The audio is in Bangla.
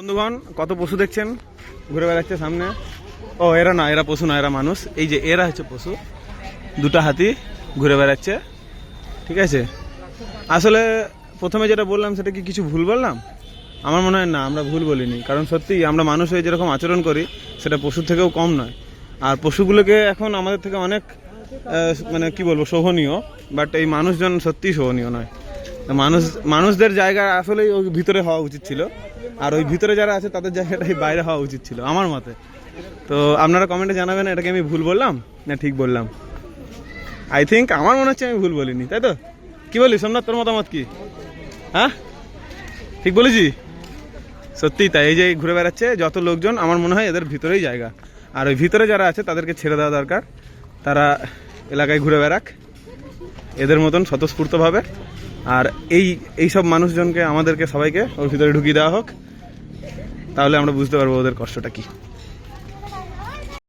বন্ধুগণ, কত পশু দেখছেন? ঘুরে বেড়াচ্ছে সামনে। ও, এরা না, এরা পশু না, এরা মানুষ। এই যে, এরা হচ্ছে পশু। দুটো হাতি ঘুরে বেড়াচ্ছে। ঠিক আছে? আসলে, প্রথমে যেটা বললাম, সেটা কি কিছু ভুল বললাম? আমার মনে হয় না, আমরা ভুল বলিনি। কারণ সত্যি, আমরা মানুষ হয়ে যেরকম আচরণ করি, সেটা পশুর থেকেও কম নয়। আর পশুগুলোকে এখন আমাদের থেকে অনেক মানে কি বলব, শোভনীয়। বাট এই মানুষজন সত্যিই শোভনীয় নয়। মানুষ, মানুষদের জায়গা আসলেই ওই ভিতরে হওয়া উচিত ছিল। আর ওই ভিতরে যারা আছে, তাদের জায়গাটাই বাইরে হওয়া উচিত ছিল, আমার মতে। তো আপনারা কমেন্টে জানাবেন, এটাকে আমি ভুল বললাম? না, ঠিক বললাম। আই থিঙ্ক আমার মনে হচ্ছে আমি ভুল বলিনি, তাই তো? কি বলি, সোমনাথ, তোর মতামত কি? হ্যাঁ? ঠিক বলেছি? সত্যিই তাই, এই যে ঘুরে বেড়াচ্ছে, যত লোকজন, আমার মনে হয় এদের ভিতরেই জায়গা। আর ওই ভিতরে যারা আছে, তাদেরকে ছেড়ে দেওয়া দরকার। তারা এলাকায় ঘুরে বেড়াক। এদের মতন স্বতঃস্ফূর্তভাবে। আর এই এই সব মানুষজনকে আমাদেরকে সবাইকে ওর ভিতরে ঢুকিয়ে দেওয়া হোক। তাহলে আমরা বুঝতে পারব ওদের কষ্টটা কি।